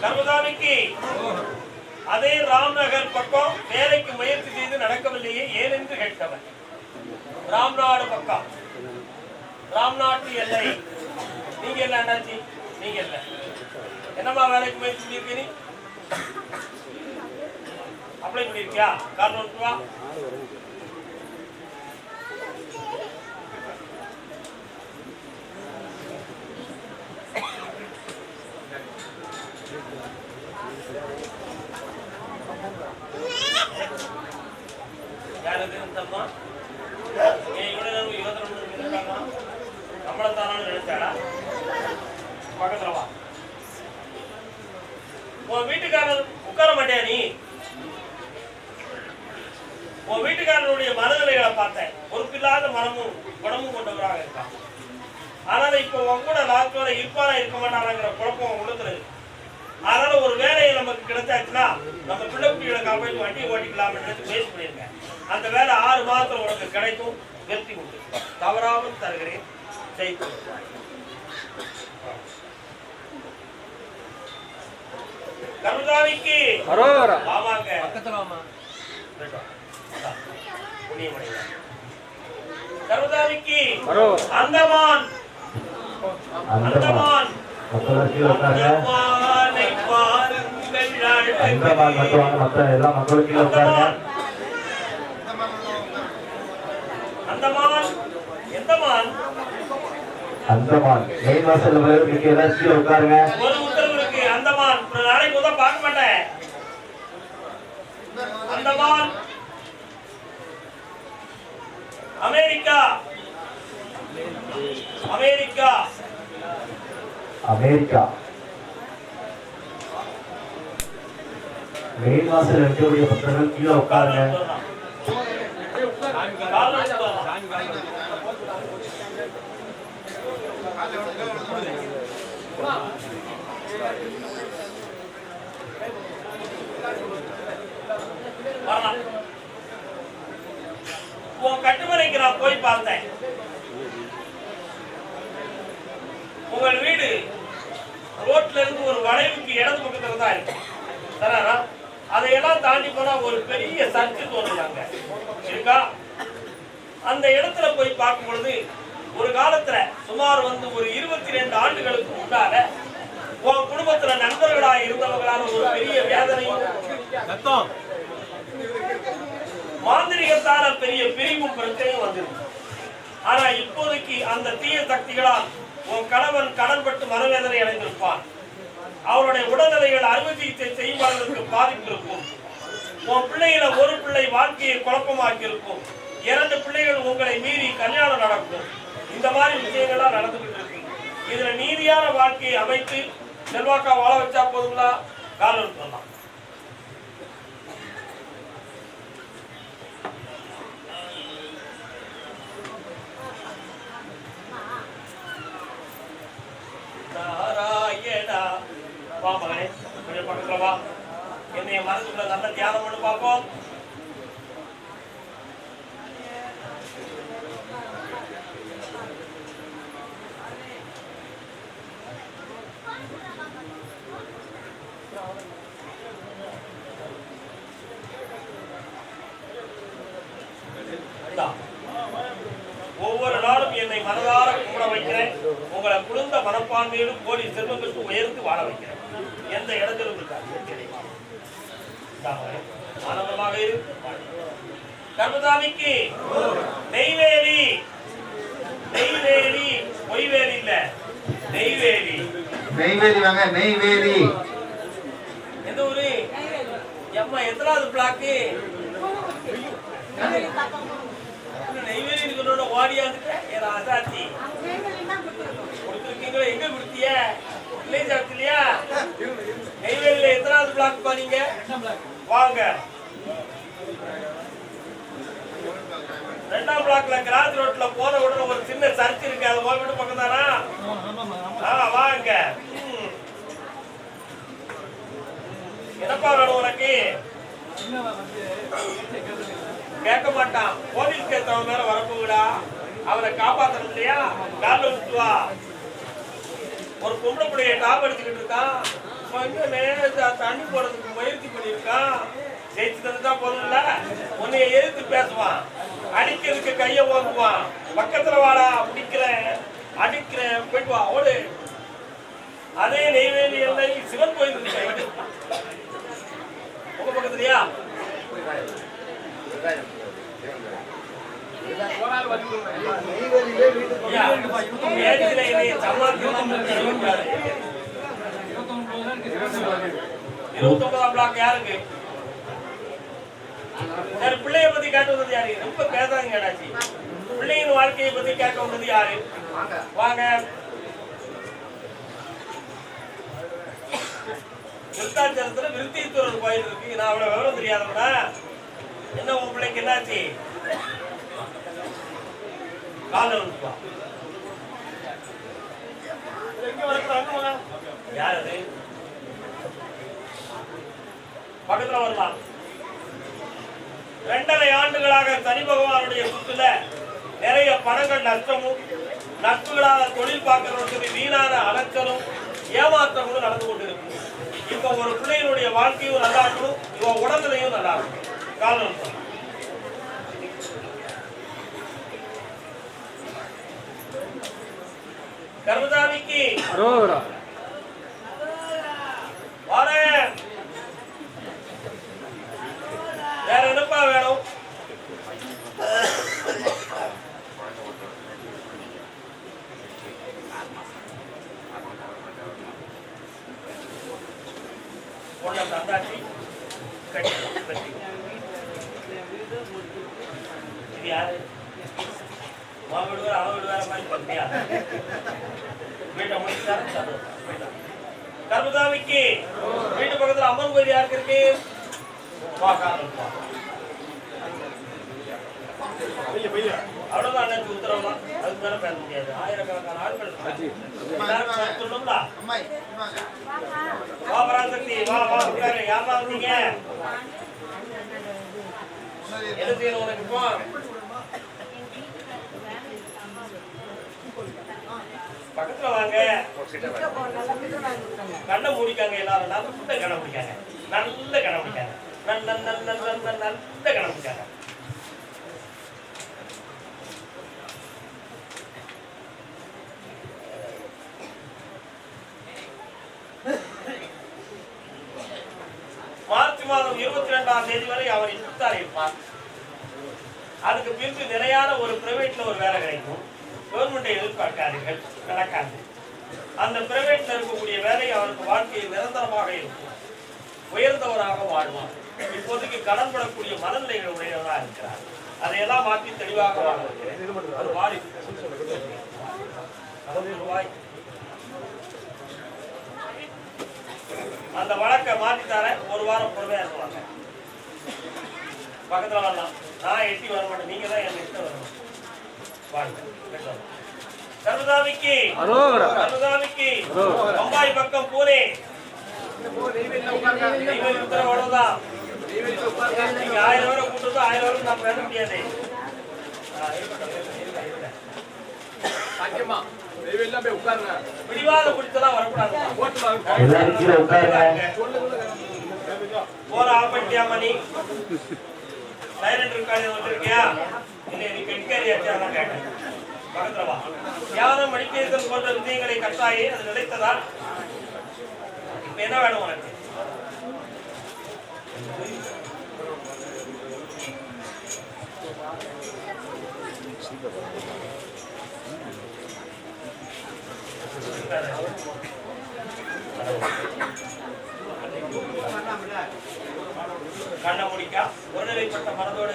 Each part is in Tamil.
கர்மதாமிக்கு அதே ராம்நகர் பக்கம் வேலைக்கு முயற்சி செய்து நடக்கவில்லையே ஏன் என்று கேட்டவர் ராம்நாடு பக்கம். ராம்நாட்டு எல்லை. நீங்க இல்ல அண்ணாச்சி? நீங்க இல்ல என்னம்மா வேலைக்கு முயற்சி பண்ணிருக்க நீ அப்ளை பண்ணிருக்கியா காரணம் வா யாருக்கு இருந்தம்மா இருபத்தி ரெண்டு நினைச்சாடா. பக்கத்துல வா. உன் வீட்டுக்காரர் உட்கார மாட்டியா நீ? உன் வீட்டுக்காரனுடைய மனநிலைகளை பார்த்தேன். பொறுப்பில்லாத மனமும் குணமும் கொண்டவராக இருக்கான். அதனால இப்போ உன் கூட லாஸ்டோட இருப்பாரா இருக்க மாட்டாராங்கிற குழப்பம் உள்ளத்துல இருக்கு. அதனால ஒரு வேலையை நமக்கு கிடைச்சாச்சுன்னா நம்ம பிள்ளை குட்டிகளை காப்பாற்றி வண்டி ஓட்டிக்கலாம் நினைச்சு முயற்சி பண்ணியிருக்கேன். அந்த வேலை ஆறு மாதத்துல உனக்கு கிடைக்கும் வெற்றி உண்டு. தவறாமல் தருகிறேன் ஜெயித்து கருதாவிக்கு ஆமாங்க பக்கத்துல புண்ணியமடைவார். கருதாவிக்கு அந்தமான். அந்தமான். கீழே அந்தமான் மட்டும் வாங்க மற்ற எல்லா மக்களும் கீழே உட்காருங்க. அந்தமான் மெயின் வாசல் கீழே உட்காருங்க. ஒரு உத்தரவு இருக்கு அந்தமான். ஒரு நாளைக்கு முதல் பார்க்க மாட்டேன். Andaman. America. America. America. Main வாசல் வைக்கக்கூடிய பக்தர்கள் கீழே உட்காருங்க. உன் கட்டுமனைக்கு நான் போய் பார்த்தேன். உங்கள் வீடு ரோட்ல இருந்து ஒரு வளைவுக்கு இடது பக்கத்துல தான் இருக்கு. சரியா அதையெல்லாம் தாண்டி போனா ஒரு பெரிய சர்ச்சு தோணுதாங்க இருக்கா? அந்த இடத்துல போய் பார்க்கும் பொழுது ஒரு காலத்துல சுமார் வந்து ஒரு இருபத்தி ரெண்டு ஆண்டுகளுக்கு முன்னால உன் குடும்பத்துல நண்பர்களா இருந்தவங்களால ஒரு பெரிய வேதனையும் சத்தம் மாந்திரிகத்தால பெரிய பிரிவும் பிரச்சனையும் வந்திருக்கு ஆனா இப்போதைக்கு அந்த தீய சக்திகளால் உன் கணவன் கடன்பட்டு மனவேதனை அடைந்திருப்பான். அவருடைய உடல்நிலைகள் அறுவை சிகிச்சை செய்வார்களுக்கு பாதிப்பு இருக்கும் உன் பிள்ளைகள ஒரு பிள்ளை வாழ்க்கையை குழப்பமாக்கி இருக்கும் இரண்டு பிள்ளைகள் உங்களை மீறி கல்யாணம் நடக்கும். இந்த மாதிரி விஷயங்கள்லாம் நடந்துகிட்டு இருக்கு இதுல நீதியான வாழ்க்கையை அமைத்து செல்வாக்கா வாழ வச்சா போதுங்களா? காலம் சொல்லலாம் வா மகனே. கொஞ்சம் பக்கத்துல வா. என்னைய மனசுக்குள்ள நல்ல தியானம் பண்ணி பார்ப்போம். Yeah. ஒவ்வொரு நாளும் என்னை மனதார கும்பிட வைக்கிறேன். உங்களை குளிர்ந்த மனப்பான்மையோடு கோடி செல்வங்களுக்கு உயர்ந்து வாழ வைக்கிறேன். எந்த இடத்திலும் இருக்காது. ஆனந்தமாக இரு. கர்மதாமிக்கு நெய்வேலி. நெய்வேலி. பொய்வேலி இல்ல. நெய்வேலி. நெய்வேலி வாங்க நெய்வேலி. எந்த ஊரு? எம்மா எத்தனாவது பிளாக்கு நெய்வேலி இருக்கிறோட என் அசாத்தி. கொடுத்துருக்கீங்களா எங்க கொடுத்தீங்க? இல்லை சாப்பிடலையா நெய்வேலியில எத்தனாவது பிளாக் போனீங்க? வாங்க. ரெண்டாம் பிளாக்ல கிராஸ் ரோட்ல போன உடனே ஒரு சின்ன சர்ச் இருக்கு அது உன் வீட்டு பக்கம் தானா? வாங்க. என்னப்பா வேணும் உனக்கு? கேட்க மாட்டான் போலீஸ் கேஸ் அவன் மேல வரப்போகுடா அவரை காப்பாத்தணும் இல்லையா கால விட்டு ஒரு பொம்பளை பிள்ளைய டாப் அடிச்சுக்கிட்டு இருக்கான் கொஞ்சம் நேரம் தண்ணி போடுறதுக்கு முயற்சி பண்ணியிருக்கான் ஜெயிச்சு தந்துட்டா போதும்ல? உன்னைய எதிர்த்து பேசுவான். அடிக்கிறதுக்கு கைய ஓங்குவான். பக்கத்துல வாடா பிடிக்கிறேன். அடிக்கிறேன். போயிட்டு வா ஓடு. அதே நெய்வேலி எல்லாம் சிவன் கோயில் இருக்கு. உங்க பக்கத்துலயா? ஐயா, ஏரியில பிளாக் யாருக்கு? சரி பிள்ளைய பத்தி கேட்டு வந்தது யாரு? ரொம்ப பேசாங்க கேட்டாச்சு பிள்ளையின் வாழ்க்கையை பத்தி கேட்க வந்தது யாரு? வாங்க. விருத்தாச்சலத்துல விருத்தீஸ்வரர் கோயில் இருக்கு. நான் அவ்வளவு விவரம் தெரியாதவனா? என்ன உன் பிள்ளைக்கு என்னாச்சு? கால வந்துப்பா யார் அது? பக்கத்துல வரலாம் ரெண்டரை ஆண்டுகளாக சனி பகவானுடைய சுத்துல நிறைய பணங்கள் நஷ்டமும் நட்புகளாக தொழில் பார்க்கறவங்களுக்கு வீணான அலைச்சலும் ஏமாற்றங்களும் நடந்து கொண்டிருக்கு இப்ப ஒரு பிள்ளையினுடைய வாழ்க்கையும் நல்லா இருக்கணும் இவன் உடல்நிலையும் நல்லா இருக்கும் காரணம் சொல்லு. கர்மதாமிக்கு வரேன் வேற என்னப்பா வேணும்? பொண்ணை தந்தாச்சு. கட்டி கட்டி. இது யாரு? உன் வீடு வேற அவன் வீடு வேற மாதிரி பண்ணியா வீட்டை முடிச்சுட்டாரு. கர்மதாமிக்கு வீட்டு பக்கத்துல அம்மன் கோயில் யாருக்கு இருக்கு. அவ்வளவுதான் அண்ணனுக்கு உத்தரவு. தான் அதுக்கு மேல பேச முடியாது. ஆயிரக்கணக்கான ஆட்கள் சொல்லணும்ல வா பராசக்தி. வா வா உட்காரு யாரா செய்யணும் உனக்கு இப்போ. பக்கத்துல வாங்க. கண்ணை மூடிக்காங்க எல்லாரும். நல்ல கண்ணை முடிக்காங்க. நல்ல கண்ணை முடிக்காங்க. நல்ல நல்ல நல்ல நல்ல கண்ணை முடிக்காங்க. மார்ச் மாதம் இருபத்தி ரெண்டாம் தேதி வரை அவர் இன்ஸ்டார் இருப்பார் அதுக்கு பின்பு நிலையான ஒரு பிரைவேட்ல ஒரு வேலை கிடைக்கும். கவர்மெண்ட்டை எதிர்பார்க்காதீர்கள் நடக்காது அந்த பிரைவேட்ல இருக்கக்கூடிய வேலை அவருக்கு வாழ்க்கையில் நிரந்தரமாக இருக்கும். உயர்ந்தவராக வாழ்வார். இப்போதைக்கு கடன் படக்கூடிய மனநிலைகள் உடையவராக இருக்கிறார். அதையெல்லாம் மாற்றி தெளிவாக ஒரு ரூபாய். அந்த வழக்கை மாற்றித்தாரேன் ஒரு வாரம் பொறுமையா இருப்பாங்க. பக்கத்துல வரலாம். நான் எட்டி வர மாட்டேன் நீங்க தான் என் இஷ்டம் வரணும். பம்பாய் பக்கம் பூனே நீங்க ஆயிரம் நான் பேச முடியாது. பிடிவாத பிடிச்செல்லாம் வரக்கூடாது. போற ஆஃப் பண்ணிட்டியா மணி? சைலண்ட் இருக்காது வந்திருக்கியா? இல்லை நீ கெட்காரியாச்சு போன்ற விஷயங்களை கட்டாயே அது நிலைத்ததா இப்ப என்ன வேணும் உனக்கு? கண்ண முடிக்கா. ஒருநிலைப்பட்ட மனதோடு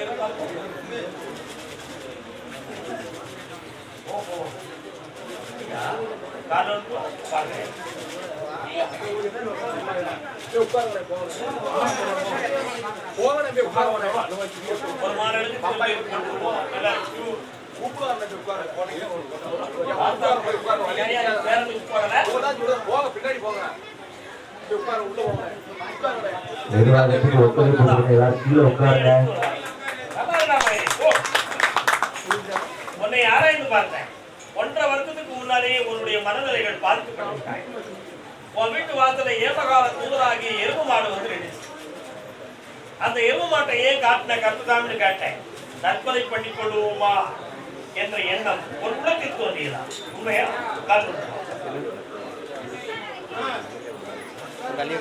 ஒத்துழைப்பு கொடுங்க எல்லாரும் கீழே உட்காருங்க உன்னை ஆராய்ந்து பார்த்தேன் ஒன்றரை உன்னுடைய மனநிலைகள் பாதிக்கப்பட்டிருக்காய் உன் வீட்டு வாசல ஏமகால தூதராகிய எருமை மாடு வந்து நின்னுச்சு. அந்த எருமை மாட்டை ஏன் காட்டின கருத்துதான்னு கேட்டேன். தற்கொலை பண்ணி கொள்வோமா என்ற எண்ணம் ஒரு உள்ளத்தில் தோன்றியதா உண்மையா? காட்டு गली